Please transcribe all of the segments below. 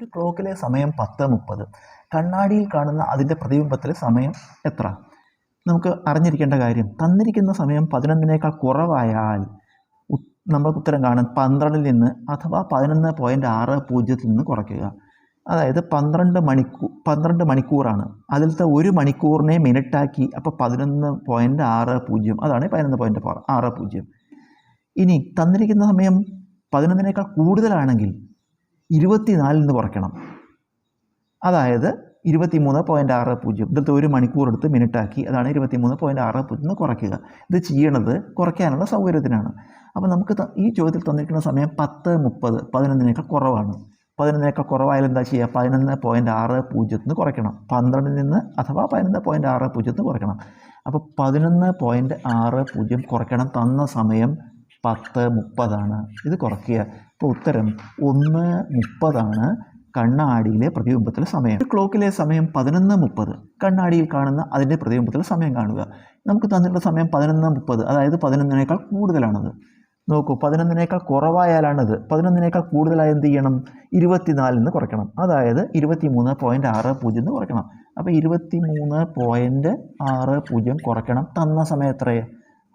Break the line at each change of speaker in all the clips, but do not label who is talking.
ഒരു ക്ലോക്കിലെ സമയം പത്ത് മുപ്പത്. കണ്ണാടിയിൽ കാണുന്ന അതിന്റെ പ്രതിബിംബത്തിലെ സമയം എത്ര? നമുക്ക് അറിഞ്ഞിരിക്കേണ്ട കാര്യം തന്നിരിക്കുന്ന സമയം പതിനൊന്നിനേക്കാൾ കുറവായാൽ നമ്മൾക്ക് ഉത്തരം കാണും പന്ത്രണ്ടിൽ നിന്ന് അഥവാ പതിനൊന്ന് പോയിന്റ് ആറ് പൂജ്യത്തിൽ നിന്ന് കുറയ്ക്കുക. അതായത് പന്ത്രണ്ട് മണിക്കൂർ പന്ത്രണ്ട് മണിക്കൂറാണ്. അതിലത്തെ ഒരു മണിക്കൂറിനെ മിനിറ്റാക്കി അപ്പോൾ പതിനൊന്ന് പോയിന്റ് ആറ് പൂജ്യം. അതാണ് പതിനൊന്ന് പോയിന്റ് ആറ് പൂജ്യം. ഇനി തന്നിരിക്കുന്ന സമയം പതിനൊന്നിനേക്കാൾ കൂടുതലാണെങ്കിൽ ഇരുപത്തിനാലിൽ നിന്ന് കുറയ്ക്കണം. അതായത് ഇരുപത്തി മൂന്ന് പോയിന്റ് ആറ് പൂജ്യം. ഇതിലത്തെ ഒരു മണിക്കൂർ എടുത്ത് മിനിറ്റാക്കി അതാണ് ഇരുപത്തി മൂന്ന് പോയിന്റ് ആറ് പൂജ്യം എന്ന് കുറയ്ക്കുക. ഇത് ചെയ്യണത് കുറയ്ക്കാനുള്ള സൗകര്യത്തിനാണ്. അപ്പോൾ നമുക്ക് ഈ ചോദ്യത്തിൽ തന്നിരിക്കുന്ന സമയം പത്ത് മുപ്പത്. പതിനൊന്നിനേക്കാൾ കുറവാണ്. പതിനൊന്നിനേക്കാൾ കുറവായാലും എന്താ ചെയ്യുക? പതിനൊന്ന് പോയിന്റ് ആറ് പൂജ്യത്തിന് കുറയ്ക്കണം. പന്ത്രണ്ടിൽ നിന്ന് അഥവാ പതിനൊന്ന് പോയിന്റ് ആറ് പൂജ്യത്തിന് കുറയ്ക്കണം. അപ്പോൾ പതിനൊന്ന് പോയിന്റ് ആറ് പൂജ്യം കുറയ്ക്കണം തന്ന സമയം പത്ത് മുപ്പതാണ്. ഇത് കുറയ്ക്കുക. ഇപ്പോൾ ഉത്തരം ഒന്ന് മുപ്പതാണ്. കണ്ണാടിയിലെ പ്രതിബിംബത്തിലെ സമയം. ക്ലോക്കിലെ സമയം പതിനൊന്ന് മുപ്പത്. കണ്ണാടിയിൽ കാണുന്ന അതിന്റെ പ്രതിബിംബത്തിലെ സമയം കാണുക. നമുക്ക് തന്നിട്ടുള്ള സമയം പതിനൊന്ന് മുപ്പത്. അതായത് പതിനൊന്നിനേക്കാൾ കൂടുതലാണത്. നോക്കൂ പതിനൊന്നിനേക്കാൾ കുറവായാലാണിത്. പതിനൊന്നിനേക്കാൾ കൂടുതലായി എന്ത് ചെയ്യണം? ഇരുപത്തിനാലിൽ നിന്ന് കുറയ്ക്കണം. അതായത് ഇരുപത്തി മൂന്ന് പോയിന്റ് ആറ് പൂജ്യം എന്ന് കുറയ്ക്കണം. അപ്പോൾ ഇരുപത്തി മൂന്ന് പോയിന്റ് ആറ് പൂജ്യം കുറയ്ക്കണം. തന്ന സമയം എത്രയേ?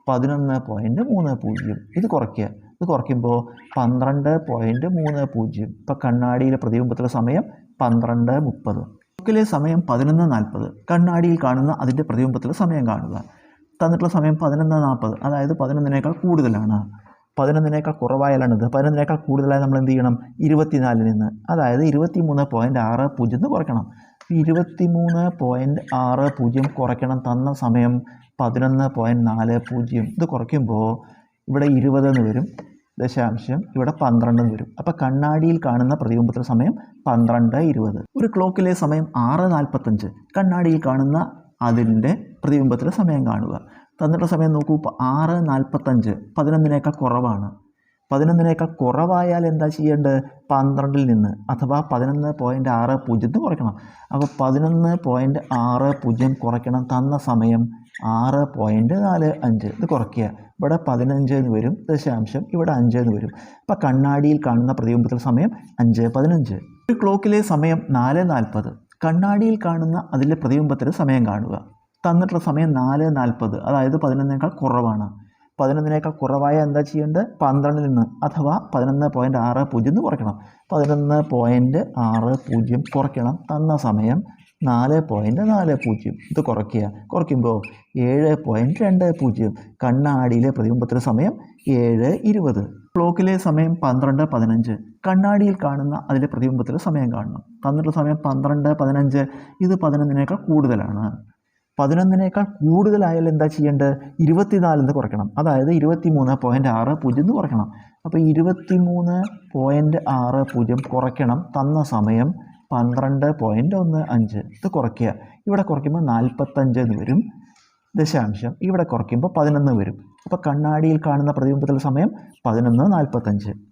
പതിനൊന്ന് പോയിന്റ് മൂന്ന് പൂജ്യം. ഇത് കുറയ്ക്കുക. ഇത് കുറയ്ക്കുമ്പോൾ പന്ത്രണ്ട് പോയിന്റ് മൂന്ന് പൂജ്യം. ഇപ്പോൾ കണ്ണാടിയിലെ പ്രതിബിംബത്തിലെ സമയം പന്ത്രണ്ട് മുപ്പത്. ബുക്കിലെ സമയം പതിനൊന്ന് നാൽപ്പത്. കണ്ണാടിയിൽ കാണുന്ന അതിന്റെ പ്രതിബിംബത്തിലെ സമയം കാണുക. തന്നിട്ടുള്ള സമയം പതിനൊന്ന് നാൽപ്പത്. അതായത് പതിനൊന്നിനേക്കാൾ കൂടുതലാണ്. പതിനൊന്നിനേക്കാൾ കുറവായാലാണിത്. പതിനൊന്നിനേക്കാൾ കൂടുതലായി നമ്മൾ എന്ത് ചെയ്യണം? ഇരുപത്തിനാലിൽ നിന്ന്. അതായത് ഇരുപത്തി മൂന്ന് പോയിന്റ് ആറ് പൂജ്യം എന്ന് കുറയ്ക്കണം. ഇരുപത്തി മൂന്ന് പോയിന്റ് ആറ് പൂജ്യം കുറയ്ക്കണം തന്ന സമയം പതിനൊന്ന് പോയിന്റ് നാല് പൂജ്യം. ഇത് കുറയ്ക്കുമ്പോൾ ഇവിടെ ഇരുപത് എന്ന് വരും ദശാംശം ഇവിടെ പന്ത്രണ്ട് എന്ന് വരും. അപ്പോൾ കണ്ണാടിയിൽ കാണുന്ന പ്രതിബിംബത്തിന്റെ സമയം പന്ത്രണ്ട് ഇരുപത്. ഒരു ക്ലോക്കിലെ സമയം ആറ് നാൽപ്പത്തഞ്ച് കണ്ണാടിയിൽ കാണുന്ന അതിന്റെ പ്രതിബിംബത്തിന്റെ സമയം കാണുക. തന്നിട്ടുള്ള സമയം നോക്കൂ ഇപ്പോൾ ആറ് നാൽപ്പത്തഞ്ച് പതിനൊന്നിനേക്കാൾ കുറവാണ്. പതിനൊന്നിനേക്കാൾ കുറവായാൽ എന്താ ചെയ്യേണ്ടത്? പന്ത്രണ്ടിൽ നിന്ന് അഥവാ പതിനൊന്ന് പോയിന്റ് ആറ് പൂജ്യത്തിന് കുറയ്ക്കണം. അപ്പോൾ പതിനൊന്ന് പോയിന്റ് ആറ് പൂജ്യം കുറയ്ക്കണം തന്ന സമയം ആറ് പോയിന്റ് നാല് അഞ്ച് ഇത് കുറയ്ക്കുക. ഇവിടെ പതിനഞ്ച് എന്ന് വരും ദശാംശം ഇവിടെ അഞ്ച് എന്ന് വരും. അപ്പോൾ കണ്ണാടിയിൽ കാണുന്ന പ്രതിബിംബത്തിലെ സമയം അഞ്ച് പതിനഞ്ച്. ഒരു ക്ലോക്കിലെ സമയം നാല് നാൽപ്പത്. കണ്ണാടിയിൽ കാണുന്ന അതിലെ പ്രതിബിംബത്തിൽ സമയം കാണുക. തന്നിട്ടുള്ള സമയം നാല് നാൽപ്പത് അതായത് പതിനൊന്നേക്കാൾ കുറവാണ്. പതിനൊന്നിനേക്കാൾ കുറവായ എന്താ ചെയ്യേണ്ടത്? പന്ത്രണ്ടിൽ നിന്ന് അഥവാ പതിനൊന്ന് പോയിന്റ് ആറ് പൂജ്യം എന്ന് കുറയ്ക്കണം. പതിനൊന്ന് പോയിന്റ് ആറ് പൂജ്യം കുറയ്ക്കണം. തന്ന സമയം നാല് പോയിന്റ് നാല് പൂജ്യം. ഇത് കുറയ്ക്കുക. കുറയ്ക്കുമ്പോൾ ഏഴ് പോയിന്റ് രണ്ട് പൂജ്യം. കണ്ണാടിയിലെ പ്രതിബിംബത്തിന് സമയം ഏഴ് ഇരുപത്. ക്ലോക്കിലെ സമയം പന്ത്രണ്ട് പതിനഞ്ച്. കണ്ണാടിയിൽ കാണുന്ന അതിലെ പ്രതിബിംബത്തിലെ സമയം കാണണം. തന്നിട്ടുള്ള സമയം പന്ത്രണ്ട് പതിനഞ്ച്. ഇത് പതിനൊന്നിനേക്കാൾ കൂടുതലാണ്. പതിനൊന്നിനേക്കാൾ കൂടുതലായാൽ എന്താ ചെയ്യേണ്ടത്? ഇരുപത്തിനാലിൽ നിന്ന് കുറയ്ക്കണം. അതായത് ഇരുപത്തി മൂന്ന് പോയിന്റ് ആറ് പൂജ്യം എന്ന് കുറയ്ക്കണം. അപ്പോൾ ഇരുപത്തി മൂന്ന് പോയിന്റ് ആറ് പൂജ്യം കുറയ്ക്കണം. തന്ന സമയം പന്ത്രണ്ട് പോയിന്റ് ഒന്ന് അഞ്ച്. ഇത് കുറയ്ക്കുക. ഇവിടെ കുറയ്ക്കുമ്പോൾ നാൽപ്പത്തഞ്ച് എന്ന് വരും. ദശാംശം. ഇവിടെ കുറയ്ക്കുമ്പോൾ പതിനൊന്ന് വരും. അപ്പോൾ കണ്ണാടിയിൽ കാണുന്ന പ്രതിബിംബത്തിലുള്ള സമയം പതിനൊന്ന് നാൽപ്പത്തഞ്ച്